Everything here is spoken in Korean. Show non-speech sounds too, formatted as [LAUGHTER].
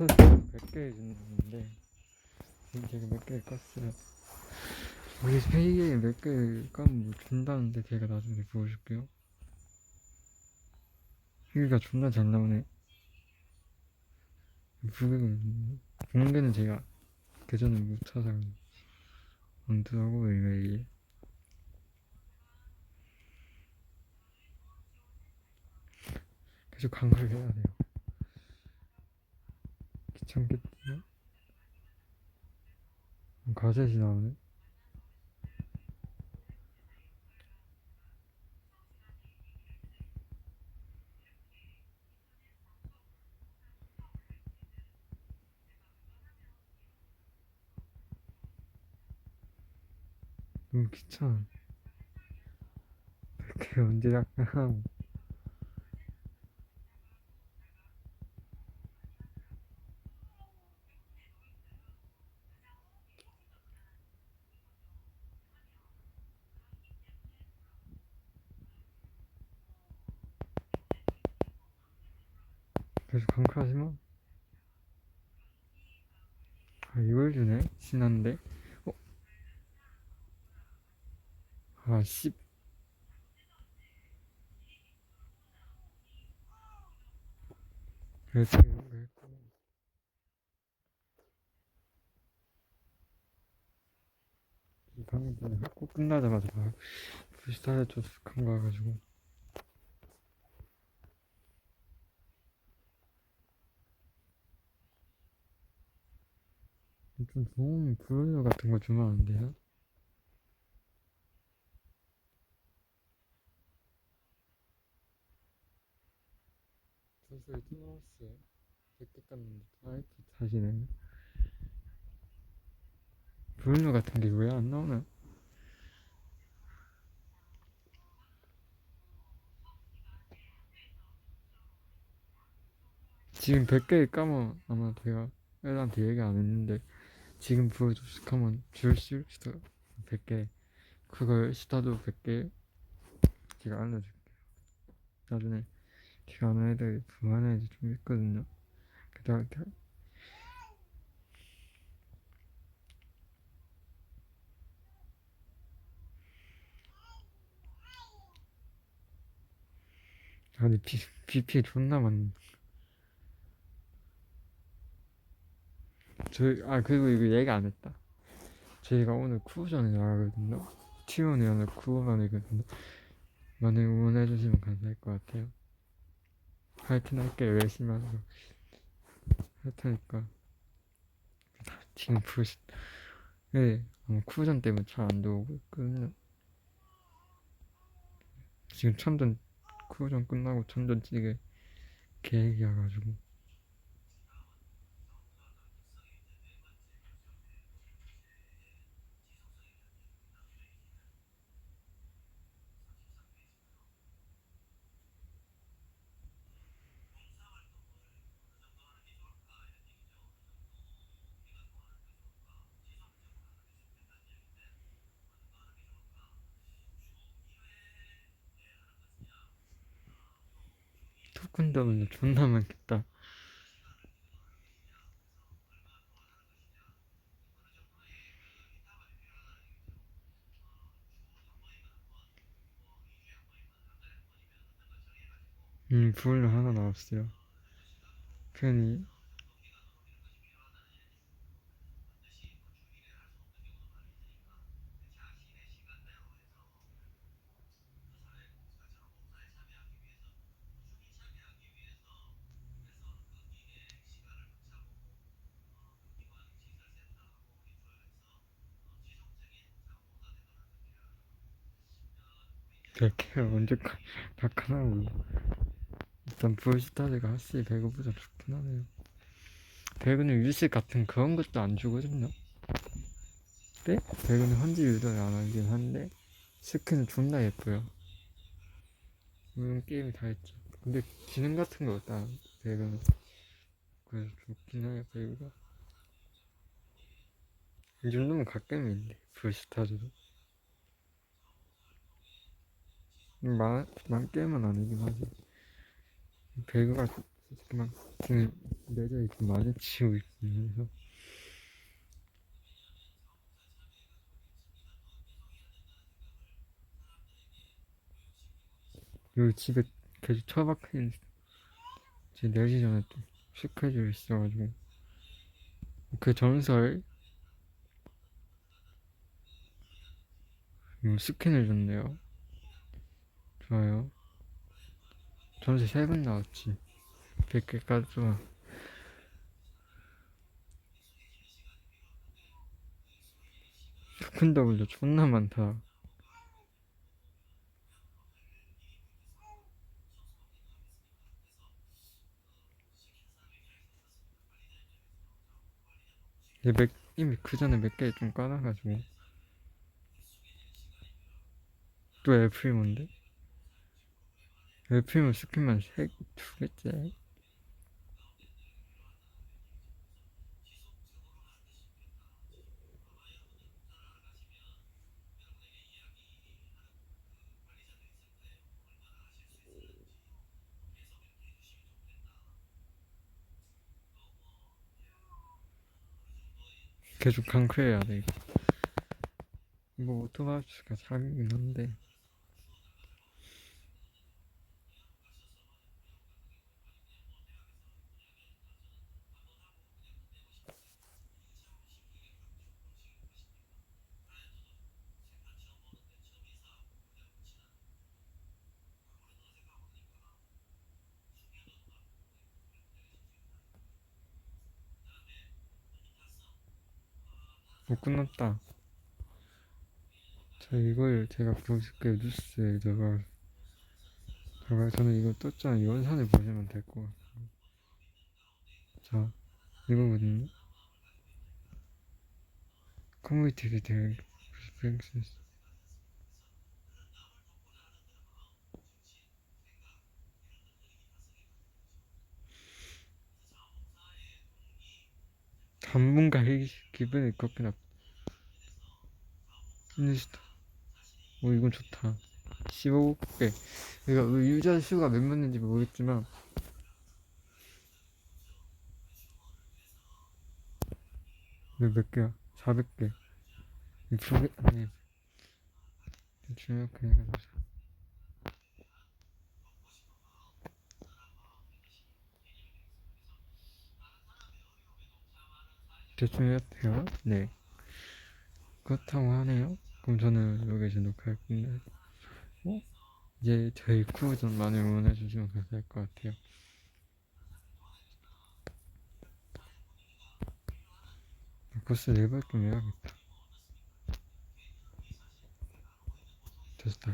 스타트 100개 줬는데 지금 제가 몇 개 깠어요. 우리 페이에 몇 개 까면 뭐 준다는데 제가 나중에 보여줄게요. 여기가 존나 잘 나오네. 부백을 공개는 제가 계정을 못 찾아서 안 들어가고 이메일 계속 강하게 해야 돼요 귀찮겠지만 가zet이 나오네. 너무 귀찮아. [LAUGHS] 이렇게 언제 약간 계속 강크하지마 아 이걸 주네? 신한데? 어? 아 씨. 그래서 거 했고 이 방금 전에 학교 끝나자마자 막 부시타에 쫓아간 거 가지고 좀 좋은 브로이어 같은 거 주면 안 돼요? 또 나왔어요. 100개 깠는데 아이트 사시네. 브로이어 같은 게 왜 안 나오나? 지금 100개 까면 아마 제가 애들한테 얘기 안 했는데 지금 보여주식하면 줄수 있어 100개 그걸 시타도 100개 제가 알려줄게요. 나중에 제가 아는 애들 그만한 애들 좀 있거든요. 그다음에 아니 비, BP 존나 많네 저희 아 그리고 이거 얘기 안 했다. 저희가 오늘 쿠전에 나가거든요. T1이 오늘 쿠전이거든요. 많이 응원해 주시면 감사할 것 같아요. 화이팅 할게요. 열심히 하고 할 테니까. 지금 부시 네 아마 쿠전 때문에 잘 안 들어오고 있거든요. 지금 천전 쿠전 끝나고 천전 찌개 계획이어가지고 더블 존나 많겠다. 음 부활로 하나 나왔어요. 괜히 이렇게 언제 다카나고 일단 부시타드가 확실히 배구보다 좋긴 하네요. 배구는 유식 같은 그런 것도 안 주거든요. 네? 배구는 현지 유도를 안 하긴 한데 스킨은 존나 예뻐요. 물론 게임이 다 했죠. 근데 기능 같은 거 없다 배구는 그래서 좋긴 해요 배구가. 이 정도면 가끔인데 부시타드도 만, 만 게임은 아니긴 하지 배그가 막 등을 매져 이렇게 마주치고 있거든요. 그래서 여기 집에 계속 처박혀 있는 제 내기 전에 또 스케줄 있어가지고 그 전설 이거 스캔을 줬네요. 좋아요. 전설 세번 나왔지. 100개까지 좋아. 스킨 더블도 존나 많다. 얘 몇, 이미 그 전에 몇 개 좀 까놔가지고 또 엘프리몬데? 엘프리몬 스킨만 세, 두 개째. 계속 강크해야 돼. 뭐 오토바이가 사기긴 한데 못 끝났다. 자 이걸 제가 보여줄게요 뉴스에. 제가 저는 이거 떴잖아요. 연산을 보시면 될 것 같아요. 자 이거거든요. 커뮤니티 디테일 프랭스스 이 기분이 그렇게 나 인스타 오 이건 좋다. 15개. 이거 유저 수가 몇 명인지 모르겠지만 이거 몇 개야? 400개. 이두 개, 아니 대충 이렇게 해가지 대충 이렇게요? 네. 그렇다고 하네요. 그럼 저는 여기서 녹화할 건데 어? 이제 저희 쿠좀 많이 응원해 주시면 감사할 것 같아요. 코스 네번 좀 해야겠다. 됐다